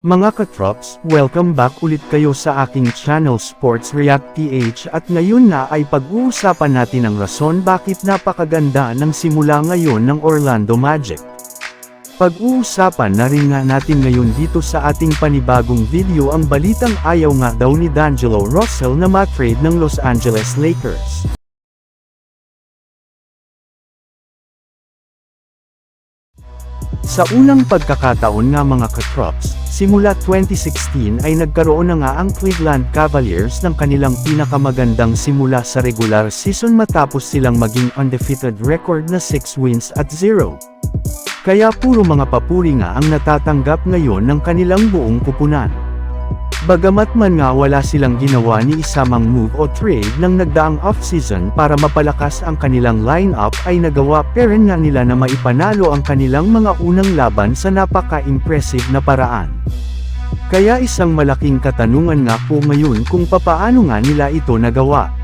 Mga katrops, welcome back ulit kayo sa aking channel Sports React PH at ngayon na ay pag-uusapan natin ang rason bakit napakaganda ng simula ngayon ng Orlando Magic. Pag-uusapan na rin nga natin ngayon dito sa ating panibagong video ang balitang ayaw nga daw ni D'Angelo Russell na matrade ng Los Angeles Lakers. Sa unang pagkakataon nga mga katrops, simula 2016 ay nagkaroon na nga ang Cleveland Cavaliers ng kanilang pinakamagandang simula sa regular season matapos silang maging undefeated record na 6 wins at 0. Kaya puro mga papuri nga ang natatanggap ngayon ng kanilang buong kupunan. Bagamat man nga wala silang ginawa ni isamang move o trade ng nagdaang off-season para mapalakas ang kanilang lineup ay nagawa pa rin nga nila na maipanalo ang kanilang mga unang laban sa napaka-impressive na paraan. Kaya isang malaking katanungan nga po ngayon kung papaano nga nila ito nagawa.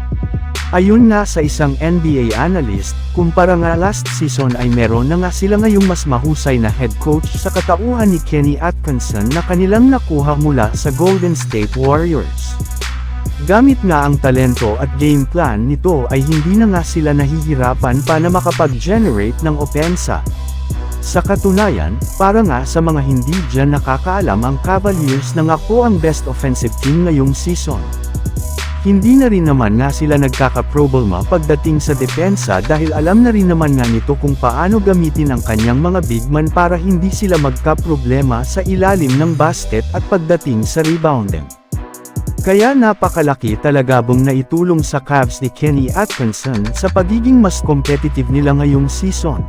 Ayun nga sa isang NBA analyst, kumpara nga last season ay meron na nga sila ngayong mas mahusay na head coach sa katauhan ni Kenny Atkinson na kanilang nakuha mula sa Golden State Warriors. Gamit nga ang talento at game plan nito ay hindi na nga sila nahihirapan pa na makapag-generate ng opensa. Sa katunayan, para nga sa mga hindi dyan nakakaalam ang Cavaliers na nga po ang best offensive team ngayong season. Hindi na rin naman nga sila nagkakaproblema pagdating sa depensa dahil alam na rin naman nga nito kung paano gamitin ang kanyang mga big man para hindi sila magkaproblema sa ilalim ng basket at pagdating sa rebounding. Kaya napakalaki talaga bong naitulong sa Cavs ni Kenny Atkinson sa pagiging mas competitive nila ngayong season.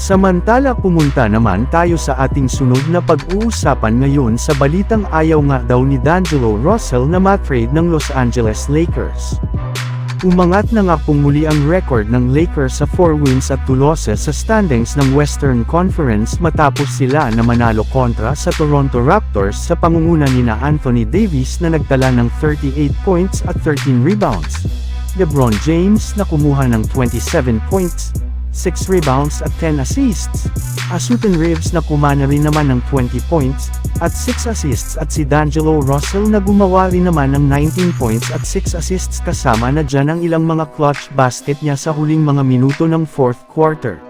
Samantala pumunta naman tayo sa ating sunod na pag-uusapan ngayon sa balitang ayaw nga daw ni D'Angelo Russell na matrade ng Los Angeles Lakers. Umangat na nga pong muli ang record ng Lakers sa 4 wins at 2 losses sa standings ng Western Conference matapos sila na manalo kontra sa Toronto Raptors sa pangunguna ni na Anthony Davis na nagtala ng 38 points at 13 rebounds. LeBron James na kumuha ng 27 points, 6 rebounds at 10 assists. Asutan Reeves na kumana rin naman ng 20 points, at 6 assists at si D'Angelo Russell na gumawa rin naman ng 19 points at 6 assists kasama na dyan ang ilang mga clutch basket niya sa huling mga minuto ng 4th quarter.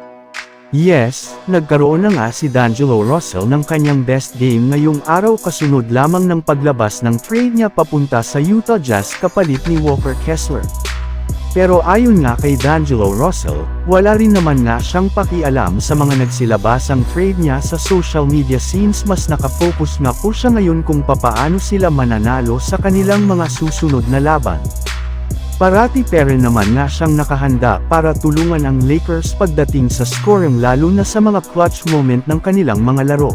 Yes, nagkaroon na nga si D'Angelo Russell ng kanyang best game ngayong araw kasunod lamang ng paglabas ng trade niya papunta sa Utah Jazz kapalit ni Walker Kessler. Pero ayon nga kay D'Angelo Russell, wala rin naman nga siyang pakialam sa mga nagsilabasang trade niya sa social media since mas nakafocus nga po siya ngayon kung papaano sila mananalo sa kanilang mga susunod na laban. Parati pero naman nga siyang nakahanda para tulungan ang Lakers pagdating sa scoring lalo na sa mga clutch moment ng kanilang mga laro.